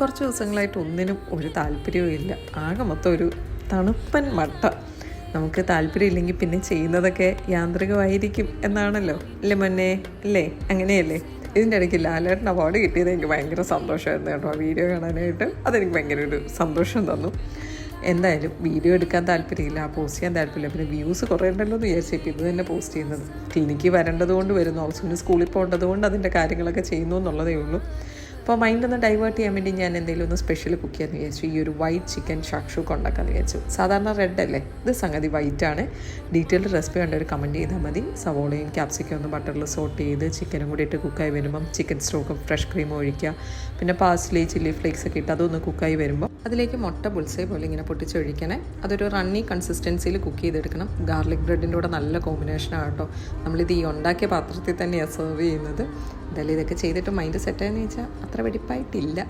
കുറച്ച് ദിവസങ്ങളായിട്ട് ഒന്നിനും ഒരു താല്പര്യവും ഇല്ല. ആകെ മൊത്തം ഒരു തണുപ്പൻ മട്ട. നമുക്ക് താല്പര്യമില്ലെങ്കിൽ പിന്നെ ചെയ്യുന്നതൊക്കെ യാന്ത്രികമായിരിക്കും എന്നാണല്ലോ. അല്ലേ മൊന്നെ? അല്ലേ? അങ്ങനെയല്ലേ? ഇതിന്റെ ഇടയ്ക്ക് ലാലേട്ടൻ അവാർഡ് കിട്ടിയത് എനിക്ക് ഭയങ്കര സന്തോഷമായിരുന്നു കേട്ടോ. ആ വീഡിയോ കാണാനായിട്ട് അതെനിക്ക് ഭയങ്കര ഒരു സന്തോഷം തന്നു. എന്തായാലും വീഡിയോ എടുക്കാൻ താല്പര്യമില്ല പോസ്റ്റ് ചെയ്യാൻ താല്പര്യമില്ല. പിന്നെ വ്യൂസ് കുറേ ഉണ്ടല്ലോ എന്ന് വിചാരിച്ചിട്ട് ഇത് തന്നെ പോസ്റ്റ് ചെയ്യുന്നത്. ക്ലിനിക്ക് വരേണ്ടത് കൊണ്ട് വരുന്നു. ഹൗസിന് സ്കൂളിൽ പോകേണ്ടത് കൊണ്ട് അതിന്റെ കാര്യങ്ങളൊക്കെ ചെയ്യുന്നു എന്നുള്ളതേ ഉള്ളൂ. അപ്പോൾ മൈൻഡ് ഒന്ന് ഡൈവേർട്ട് ചെയ്യാൻ വേണ്ടി ഞാൻ എന്തെങ്കിലും ഒന്ന് സ്പെഷ്യൽ കുക്ക് ചെയ്യാന്ന് വിചാരിച്ചു. ഈ ഒരു വൈറ്റ് ചിക്കൻ ഷാക്ഷു ഉണ്ടാക്കാന്ന് വിചാരിച്ചു. സാധാരണ റെഡ് അല്ലേ? ഇത് സംഗതി വൈറ്റ് ആണ്. ഡീറ്റെയിൽഡ് റെസിപ്പി കണ്ട ഒരു കമന്റ് ചെയ്താൽ മതി. സവോളയും ക്യാപ്സിക്കം ഒന്ന് ബട്ടറിൽ സോട്ട് ചെയ്ത് ചിക്കനും കൂടി ഇട്ട് കുക്കായി വരുമ്പം ചിക്കൻ സ്റ്റോക്കും ഫ്രഷ് ക്രീമും ഒഴിക്കുക. പിന്നെ പാസ്ലി ചില്ലി ഫ്ലേക്സ് ഒക്കെ ഇട്ട് അതൊന്ന് കുക്കായി വരുമ്പോൾ അതിലേക്ക് മുട്ട പുൾസേ പോലെ ഇങ്ങനെ പൊട്ടിച്ചൊഴിക്കണേ അതൊരു റണ്ണി കൺസിസ്റ്റൻസിയിൽ കുക്ക് ചെയ്തെടുക്കണം. ഗാർലിക് ബ്രെഡിന്റെ കൂടെ നല്ല കോമ്പിനേഷനാണ് കേട്ടോ. നമ്മളിത് ഈ ഉണ്ടാക്കിയ പാത്രത്തിൽ തന്നെയാണ് സെർവ് ചെയ്യുന്നത്. എന്തായാലും ഇതൊക്കെ ചെയ്തിട്ട് മൈൻഡ് സെറ്റായെന്ന് ചോദിച്ചാൽ അത്ര വെടിപ്പായിട്ടില്ല.